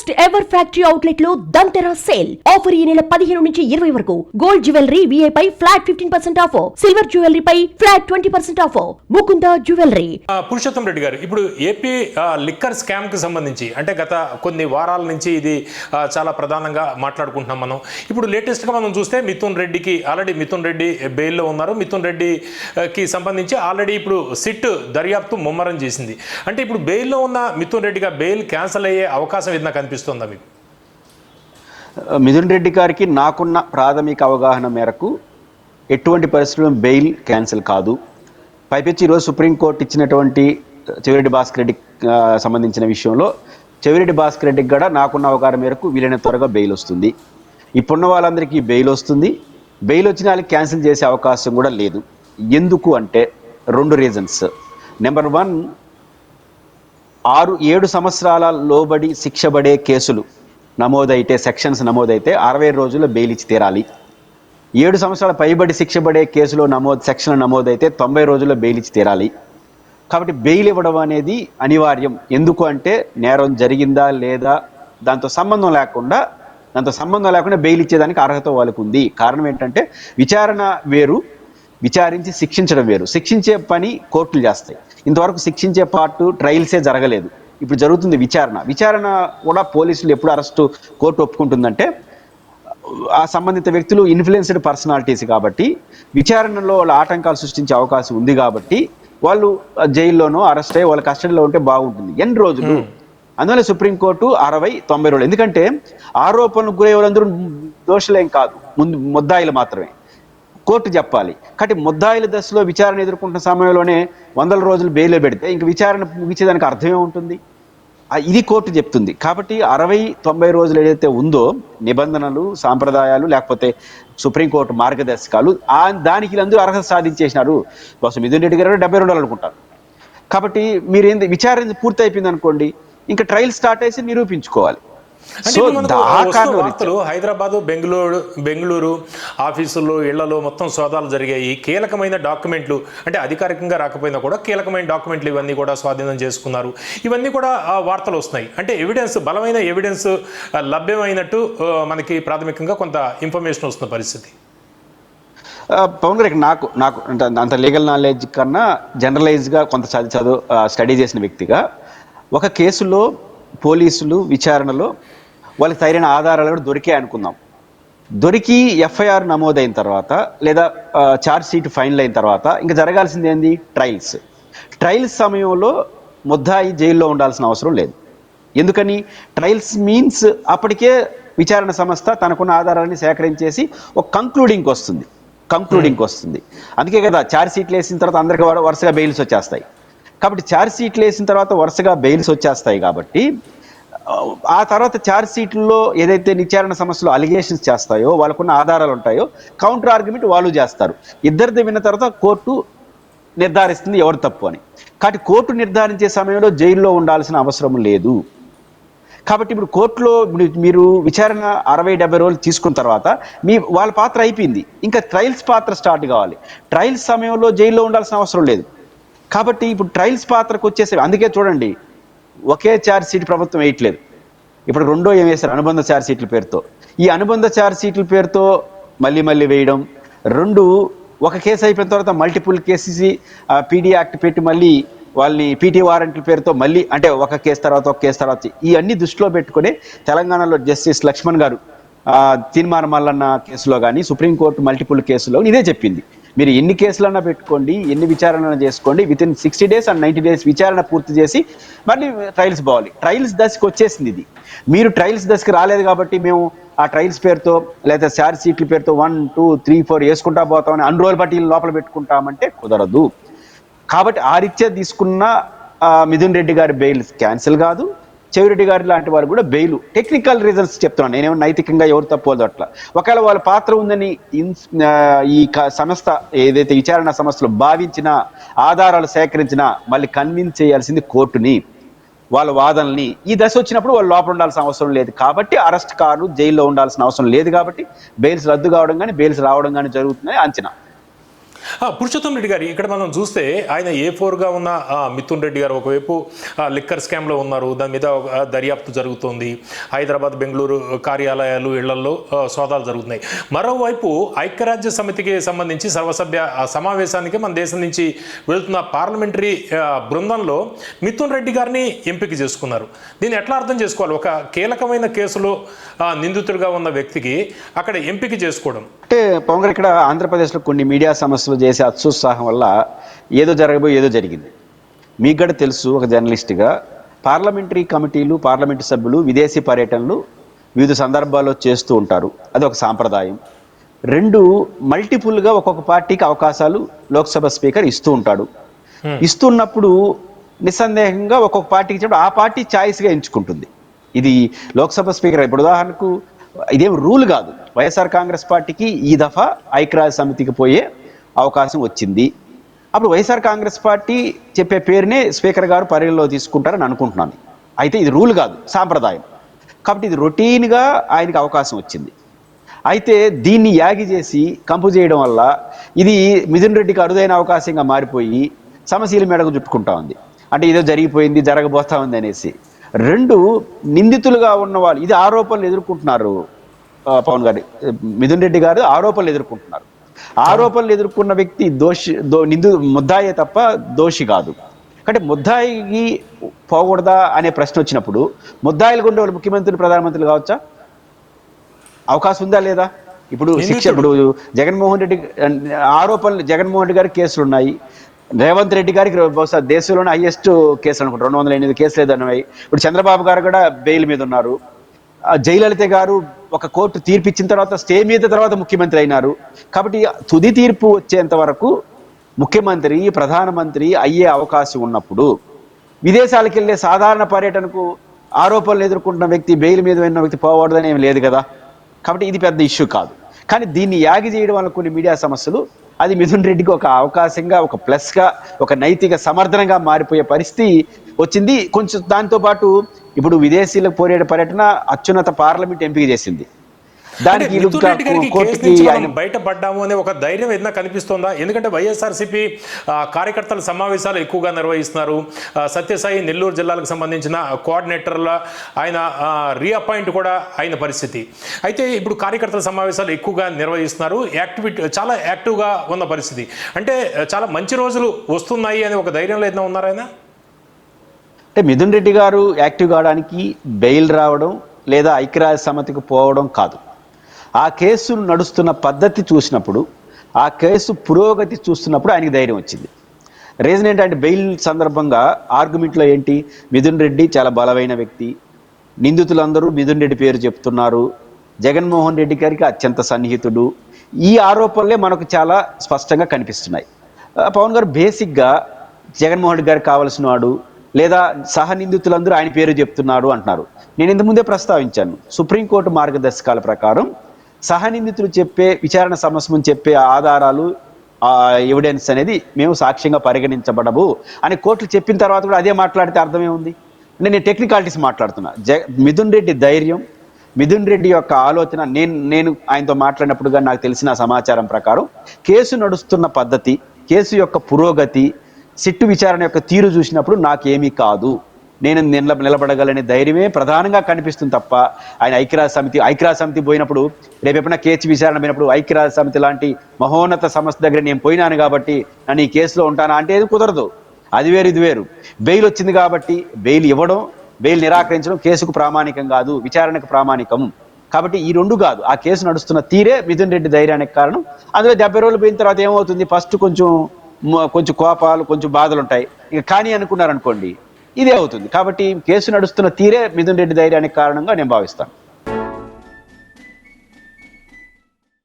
First ever factory అవుట్లెట్లో Dhanteras sale. Offer ఈ నెల పదిహేను నుంచి ఇరవై వరకు. గోల్డ్ జ్యువెలరీ విఐ పై flat fifteen percent off silver jewellery పై flat twenty percent off Mukunda jewellery Purushottam Reddy గారు ఇప్పుడు ఏపీ లిక్కర్ స్కామ్కి సంబంధించి అంటే గత కొన్ని వారాల నుంచి ఇది చాలా ప్రధానంగా మాట్లాడుకుంటున్నాం మనం. ఇప్పుడు లేటెస్ట్గా మనం చూస్తే మిథున్ రెడ్డికి ఆల్రెడీ మిథున్ రెడ్డి బెయిల్లో ఉన్నారు. మిథున్ రెడ్డికి సంబంధించి ఆల్రెడీ ఇప్పుడు సిట్ దర్యాప్తు ముమ్మరం చేసింది. అంటే ఇప్పుడు బెయిల్లో ఉన్న మిథున్ రెడ్డిగా బెయిల్ క్యాన్సిల్ అయ్యే అవకాశం ఏదైనా కనిపిస్తుందా మీకు? మిథున్ రెడ్డి గారికి నాకున్న ప్రాథమిక అవగాహన మేరకు ఎటువంటి పరిస్థితుల్లో బెయిల్ క్యాన్సిల్ కాదు. పైపెచ్చి ఈరోజు సుప్రీంకోర్టు ఇచ్చినటువంటి చెవిరెడ్డి భాస్కర్ రెడ్డికి సంబంధించిన విషయంలో చెవిరెడ్డి భాస్కర్ రెడ్డికి కూడా నాకున్న అవగాహన మేరకు వీలైన త్వరగా బెయిల్ వస్తుంది. ఇప్పుడున్న వాళ్ళందరికీ బెయిల్ వస్తుంది. బెయిల్ వచ్చిన వాళ్ళకి క్యాన్సిల్ చేసే అవకాశం కూడా లేదు. ఎందుకు అంటే రెండు రీజన్స్ నెంబర్ వన్ ఆరు ఏడు సంవత్సరాల లోబడి శిక్షబడే కేసులు నమోదైతే సెక్షన్స్ నమోదైతే అరవై రోజుల్లో బెయిల్ ఇచ్చి తీరాలి. ఏడు సంవత్సరాల పైబడి శిక్షబడే కేసులో నమోదు సెక్షన్ నమోదైతే తొంభై రోజుల్లో బెయిల్ ఇచ్చి తీరాలి. కాబట్టి బెయిల్ ఇవ్వడం అనేది అనివార్యం. ఎందుకు అంటే నేరం జరిగిందా లేదా దాంతో సంబంధం లేకుండా దాంతో సంబంధం లేకుండా బెయిల్ ఇచ్చేదానికి అర్హత వాళ్ళకు ఉంది కారణం ఏంటంటే విచారణ వేరు విచారించి శిక్షించడం వేరు. శిక్షించే పని కోర్టులు చేస్తాయి. ఇంతవరకు శిక్షించే పార్ట్ ట్రయల్సే జరగలేదు. ఇప్పుడు జరుగుతుంది విచారణ. విచారణ కూడా పోలీసులు ఎప్పుడు అరెస్టు కోర్టు ఒప్పుకుంటుందంటే ఆ సంబంధిత వ్యక్తులు ఇన్ఫ్లుయెన్స్డ్ పర్సనాలిటీస్ కాబట్టి విచారణలో వాళ్ళ ఆటంకాలు సృష్టించే అవకాశం ఉంది కాబట్టి వాళ్ళు జైల్లోనో అరెస్ట్ అయ్యి వాళ్ళ కస్టడీలో ఉంటే బాగుంటుంది. ఎన్ని రోజులు? అందువల్ల సుప్రీంకోర్టు అరవై తొంభై రోజులు. ఎందుకంటే ఆరోపణలకు గురయ్యే వాళ్ళందరూ దోషులేం కాదు. ముందు ముద్దాయిలు మాత్రమే. కోర్టు చెప్పాలి. కాబట్టి ముద్దాయిల దశలో విచారణ ఎదుర్కొంటున్న సమయంలోనే వందల రోజులు బెయిల్ పెడితే ఇంక విచారణ ముగించేదానికి అర్థమే ఉంటుంది ఇది కోర్టు చెప్తుంది. కాబట్టి అరవై తొంభై రోజులు ఏదైతే ఉందో నిబంధనలు సాంప్రదాయాలు లేకపోతే సుప్రీంకోర్టు మార్గదర్శకాలు ఆ దానికి అందరూ అర్హత సాధించేసినారు. బహుశా మిథున్ రెడ్డి గారు డెబ్బై రెండు అనుకుంటారు. కాబట్టి మీరు ఏంది విచారణ పూర్తి అయిపోయింది అనుకోండి ఇంకా ట్రయల్ స్టార్ట్ చేసి నిరూపించుకోవాలి. సో వార్తలు హైదరాబాదు బెంగళూరు బెంగళూరు ఆఫీసుల్లో ఇళ్ళలో మొత్తం సోదాలు జరిగాయి. కీలకమైన డాక్యుమెంట్లు అంటే అధికారికంగా రాకపోయినా కూడా కీలకమైన డాక్యుమెంట్లు ఇవన్నీ కూడా స్వాధీనం చేసుకున్నారు. ఇవన్నీ కూడా ఆ, వార్తలు వస్తున్నాయి. అంటే ఎవిడెన్స్ బలమైన ఎవిడెన్స్ లభ్యమైనట్టు మనకి ప్రాథమికంగా కొంత ఇన్ఫర్మేషన్ వస్తున్న పరిస్థితి. పవన్ గారు ఇక్కడ నాకు నాకు అంటే అంత లీగల్ నాలెడ్జ్ కన్నా జనరలైజ్గా కొంత చదివి చదువు స్టడీ చేసిన వ్యక్తిగా ఒక కేసులో పోలీసులు విచారణలో వాళ్ళకి సరైన ఆధారాలు కూడా దొరికాయి అనుకుందాం. దొరికి ఎఫ్ఐఆర్ నమోదైన తర్వాత లేదా ఛార్జ్ షీట్ ఫైనల్ అయిన తర్వాత ఇంకా జరగాల్సింది ఏంది? ట్రయల్స్. ట్రయల్స్ సమయంలో ముద్దాయి జైల్లో ఉండాల్సిన అవసరం లేదు. ఎందుకని? ట్రయల్స్ మీన్స్ అప్పటికే విచారణ సంస్థ తనకున్న ఆధారాన్ని సేకరించేసి ఒక కంక్లూడింగ్కి వస్తుంది. కంక్లూడింగ్కి వస్తుంది. అందుకే కదా ఛార్జ్ షీట్లు వేసిన తర్వాత అందరికి వర- వరుసగా బెయిల్స్ వచ్చేస్తాయి. కాబట్టి ఛార్జ్ షీట్లు వేసిన తర్వాత వరుసగా బెయిల్స్ వచ్చేస్తాయి కాబట్టి ఆ, తర్వాత ఛార్జ్ షీట్లో ఏదైతే నిచారణ సమస్యలు అలిగేషన్స్ చేస్తాయో వాళ్ళకున్న ఆధారాలు ఉంటాయో కౌంటర్ ఆర్గ్యుమెంట్ వాళ్ళు చేస్తారు. ఇద్దరిది విన్న తర్వాత కోర్టు నిర్ధారిస్తుంది ఎవరు తప్పు అని. కాబట్టి కోర్టు నిర్ధారించే సమయంలో జైల్లో ఉండాల్సిన అవసరం లేదు. కాబట్టి ఇప్పుడు కోర్టులో మీరు విచారణ అరవై డెబ్బై రోజులు తీసుకున్న తర్వాత మీ వాళ్ళ పాత్ర అయిపోయింది. ఇంకా ట్రయల్స్ పాత్ర స్టార్ట్ కావాలి. ట్రయల్స్ సమయంలో జైల్లో ఉండాల్సిన అవసరం లేదు. కాబట్టి ఇప్పుడు ట్రయల్స్ పాత్రకు వచ్చేసే అందుకే చూడండి ఒకే ఛార్జ్ షీట్ ప్రభుత్వం వేయట్లేదు. ఇప్పుడు రెండో ఏం వేశారు అనుబంధ ఛార్జ్ షీట్ల పేరుతో. ఈ అనుబంధ ఛార్జ్ షీట్ల పేరుతో మళ్ళీ మళ్ళీ వేయడం. రెండు ఒక కేసు అయిపోయిన తర్వాత మల్టిపుల్ కేసెస్ పీడీ యాక్ట్ పెట్టి మళ్ళీ వాళ్ళని పీటీ వారెంట్ల పేరుతో మళ్ళీ అంటే ఒక కేసు తర్వాత ఒక కేసు తర్వాత ఈ అన్ని దృష్టిలో పెట్టుకొని తెలంగాణలో జస్టిస్ లక్ష్మణ్ గారు ఆ, మల్లన్న కేసులో కానీ సుప్రీంకోర్టు మల్టిపుల్ కేసులో ఇదే చెప్పింది. మీరు ఎన్ని కేసులన్నా పెట్టుకోండి ఎన్ని విచారణ చేసుకోండి within sixty days and ninety days విచారణ పూర్తి చేసి మళ్ళీ ట్రయల్స్ పోవాలి. ట్రయల్స్ దశకి వచ్చేసింది ఇది. మీరు ట్రయల్స్ దశకి రాలేదు కాబట్టి మేము ఆ ట్రయల్స్ పేరుతో లేదా ఛార్జ్ సీట్ల పేరుతో వన్ టూ త్రీ ఫోర్ వేసుకుంటా పోతామని అన్ని రోజులు బట్టి లోపల పెట్టుకుంటామంటే కుదరదు. కాబట్టి ఆ రీత్యా తీసుకున్న మిథున్ రెడ్డి గారి బెయిల్ క్యాన్సిల్ కాదు. చెవిరెడ్డి గారి లాంటి వారు కూడా బెయిల్. టెక్నికల్ రీజన్స్ చెప్తున్నాను. నేనేమో నైతికంగా ఎవరు తప్పోదు అట్లా. ఒకవేళ వాళ్ళ పాత్ర ఉందని ఈ క- సంస్థ ఏదైతే విచారణ సంస్థలు భావించినా ఆధారాలు సేకరించినా మళ్ళీ కన్విన్స్ చేయాల్సింది కోర్టుని వాళ్ళ వాదనల్ని. ఈ దశ వచ్చినప్పుడు వాళ్ళు లోపల ఉండాల్సిన అవసరం లేదు కాబట్టి అరెస్ట్ కారు జైల్లో ఉండాల్సిన అవసరం లేదు కాబట్టి బెయిల్స్ రద్దు కావడం కానీ బెయిల్స్ రావడం కానీ జరుగుతుందని అంచనా. పురుషోత్తం రెడ్డి గారి ఇక్కడ మనం చూస్తే ఆయన ఏ ఫోర్గా ఉన్న మిథున్ రెడ్డి గారు ఒకవైపు లిక్కర్ స్కామ్లో ఉన్నారు. దాని మీద ఒక, దర్యాప్తు జరుగుతోంది. హైదరాబాద్ బెంగళూరు కార్యాలయాలు ఇళ్ళలో సోదాలు జరుగుతున్నాయి. మరోవైపు ఐక్యరాజ్య సమితికి సంబంధించి సర్వసభ్య సమావేశానికి మన దేశం నుంచి వెళుతున్న పార్లమెంటరీ బృందంలో మిథున్ రెడ్డి గారిని ఎంపిక చేసుకున్నారు. దీన్ని ఎట్లా అర్థం చేసుకోవాలి? ఒక కీలకమైన కేసులో నిందితుడిగా ఉన్న వ్యక్తికి అక్కడ ఎంపిక చేసుకోవడం. అంటే పవన్ గారు ఇక్కడ ఆంధ్రప్రదేశ్లో కొన్ని మీడియా సంస్థలు చేసే అత్యుత్సాహం వల్ల ఏదో జరగబోయి ఏదో జరిగింది. మీకు కూడా తెలుసు ఒక జర్నలిస్ట్గా పార్లమెంటరీ కమిటీలు పార్లమెంటు సభ్యులు విదేశీ పర్యటనలు వివిధ సందర్భాల్లో చేస్తూ ఉంటారు. అది ఒక సాంప్రదాయం. రెండు మల్టిపుల్గా ఒక్కొక్క పార్టీకి అవకాశాలు లోక్సభ స్పీకర్ ఇస్తూ ఉంటాడు. ఇస్తున్నప్పుడు నిస్సందేహంగా ఒక్కొక్క పార్టీకి ఇచ్చినప్పుడు ఆ పార్టీ ఛాయిస్గా ఎంచుకుంటుంది. ఇది లోక్సభ స్పీకర్ ఇప్పుడు ఉదాహరణకు ఇదేం రూల్ కాదు. వైఎస్ఆర్ కాంగ్రెస్ పార్టీకి ఈ దఫా ఐక్యరాజ్య సమితికి పోయే అవకాశం వచ్చింది. అప్పుడు వైఎస్ఆర్ కాంగ్రెస్ పార్టీ చెప్పే పేరునే స్పీకర్ గారు పరిగణలో తీసుకుంటారని అనుకుంటున్నాను. అయితే ఇది రూల్ కాదు సాంప్రదాయం. కాబట్టి ఇది రొటీన్గా ఆయనకి అవకాశం వచ్చింది. అయితే దీన్ని యాగి చేసి కంపు చేయడం వల్ల ఇది మిథున్ రెడ్డికి అరుదైన అవకాశంగా మారిపోయి సమస్యలు మేడకు చుట్టుకుంటా ఉంది. అంటే ఏదో జరిగిపోయింది జరగబోతా ఉంది అనేసి. రెండు నిందితులుగా ఉన్న వాళ్ళు ఇది ఆరోపణలు ఎదుర్కొంటున్నారు. పవన్ గారి మిథున్ రెడ్డి గారు ఆరోపణలు ఎదుర్కొంటున్నారు. ఆరోపణలు ఎదుర్కొన్న వ్యక్తి దోషి దో నిందు ముద్దాయే తప్ప దోషి కాదు. అంటే ముద్దాయికి పోకూడదా అనే ప్రశ్న వచ్చినప్పుడు ముద్దాయిలు గుండే వాళ్ళు ముఖ్యమంత్రులు ప్రధానమంత్రులు కావచ్చా? అవకాశం ఉందా లేదా? ఇప్పుడు శిక్ష ఇప్పుడు జగన్మోహన్ రెడ్డి ఆరోపణలు జగన్మోహన్ రెడ్డి గారి కేసులు ఉన్నాయి. రేవంత్ రెడ్డి గారికి బహుశా దేశంలోనే హైయెస్ట్ కేసులు అనుకుంటారు రెండు వందల ఎనిమిది కేసులు ఏదో ఉన్నాయి. ఇప్పుడు చంద్రబాబు గారు కూడా బెయిల్ మీద ఉన్నారు. జయలలిత గారు ఒక కోర్టు తీర్పు ఇచ్చిన తర్వాత స్టే మీద తర్వాత ముఖ్యమంత్రి అయినారు. కాబట్టి తుది తీర్పు వచ్చేంత వరకు ముఖ్యమంత్రి ప్రధానమంత్రి అయ్యే అవకాశం ఉన్నప్పుడు విదేశాలకు వెళ్ళే సాధారణ పర్యటనకు ఆరోపణలు ఎదుర్కొంటున్న వ్యక్తి బెయిల్ మీద ఉన్న వ్యక్తి పోవడదని ఏం లేదు కదా. కాబట్టి ఇది పెద్ద ఇష్యూ కాదు. కానీ దీన్ని యాగి చేయడం వల్ల కొన్ని మీడియా సమస్యలు అది మిథున్ రెడ్డికి ఒక అవకాశంగా ఒక ప్లస్గా ఒక నైతిక సమర్థనగా మారిపోయే పరిస్థితి వచ్చింది. కొంచెం దాంతో పాటు ఇప్పుడు విదేశీలకు పోరే పర్యటన అత్యున్నత పార్లమెంట్ ఎంపిక చేసింది. దానికి కోర్టుకి బయటపడ్డాము అనే ఒక ధైర్యం ఏదైనా కనిపిస్తోందా? ఎందుకంటే వైఎస్ఆర్సీపీ కార్యకర్తల సమావేశాలు ఎక్కువగా నిర్వహిస్తున్నారు. సత్యసాయి నెల్లూరు జిల్లాలకు సంబంధించిన కోఆర్డినేటర్ల ఆయన రీఅపాయింట్ కూడా అయిన పరిస్థితి. అయితే ఇప్పుడు కార్యకర్తల సమావేశాలు ఎక్కువగా నిర్వహిస్తున్నారు. యాక్టివిటీ చాలా యాక్టివ్గా ఉన్న పరిస్థితి. అంటే చాలా మంచి రోజులు వస్తున్నాయి అనే ఒక ధైర్యంలో ఏదైనా ఉన్నారాయన అంటే మిథున్ రెడ్డి గారు యాక్టివ్ కావడానికి బెయిల్ రావడం లేదా ఐక్యరాజ్య సమితికి పోవడం కాదు. ఆ కేసు నడుస్తున్న పద్ధతి చూసినప్పుడు ఆ కేసు పురోగతి చూస్తున్నప్పుడు ఆయనకి ధైర్యం వచ్చింది. రీజన్ ఏంటంటే బెయిల్ సందర్భంగా ఆర్గ్యుమెంట్లో ఏంటి? మిథున్ రెడ్డి చాలా బలమైన వ్యక్తి. నిందితులందరూ మిథున్ రెడ్డి పేరు చెప్తున్నారు. జగన్మోహన్ రెడ్డి గారికి అత్యంత సన్నిహితుడు. ఈ ఆరోపణలే మనకు చాలా స్పష్టంగా కనిపిస్తున్నాయి. పవన్ గారు బేసిక్గా జగన్మోహన్ రెడ్డి గారికి కావలసిన వాడు లేదా సహనిందితులందరూ ఆయన పేరు చెప్తున్నాడు అంటున్నారు. నేను ఇంతకుముందే ప్రస్తావించాను. సుప్రీంకోర్టు మార్గదర్శకాల ప్రకారం సహనిందితులు చెప్పే విచారణ సమస్యను చెప్పే ఆధారాలు ఎవిడెన్స్ అనేది మేము సాక్ష్యంగా పరిగణించబడవు అని కోర్టులు చెప్పిన తర్వాత కూడా అదే మాట్లాడితే అర్థమేముంది నేను టెక్నికాలిటీస్ మాట్లాడుతున్నా. జ మిథున్ రెడ్డి ధైర్యం మిథున్ రెడ్డి యొక్క ఆలోచన నేను నేను ఆయనతో మాట్లాడినప్పుడుగా నాకు తెలిసిన సమాచారం ప్రకారం కేసు నడుస్తున్న పద్ధతి కేసు యొక్క పురోగతి సిట్టు విచారణ యొక్క తీరు చూసినప్పుడు నాకేమీ కాదు. నేను నిల నిలబడగలనే ధైర్యమే ప్రధానంగా కనిపిస్తుంది తప్ప ఆయన ఐక్యరాజ్య సమితి ఐక్యరాజ్య సమితి పోయినప్పుడు రేపెప్పుడైనా కేసు విచారణ పోయినప్పుడు ఐక్యరాజ్య సమితి లాంటి మహోన్నత సంస్థ దగ్గర నేను పోయినాను కాబట్టి నన్ను ఈ కేసులో ఉంటానా అంటే ఏది కుదరదు. అది వేరు ఇది వేరు. బెయిల్ వచ్చింది కాబట్టి బెయిల్ ఇవ్వడం బెయిల్ నిరాకరించడం కేసుకు ప్రామాణికం కాదు విచారణకు ప్రామాణికం. కాబట్టి ఈ రెండు కాదు. ఆ కేసు నడుస్తున్న తీరే మిథున్ రెడ్డి ధైర్యానికి కారణం. అందులో డెబ్బై రోజులు పోయిన తర్వాత ఏమవుతుంది? ఫస్ట్ కొంచెం కొంచెం కోపాలు కొంచెం బాధలు ఉంటాయి ఇక కానీ అనుకున్నారనుకోండి ఇదే అవుతుంది. కాబట్టి కేసు నడుస్తున్న తీరే మిథున్ రెడ్డి ధైర్యానికి కారణంగా నేను భావిస్తాను.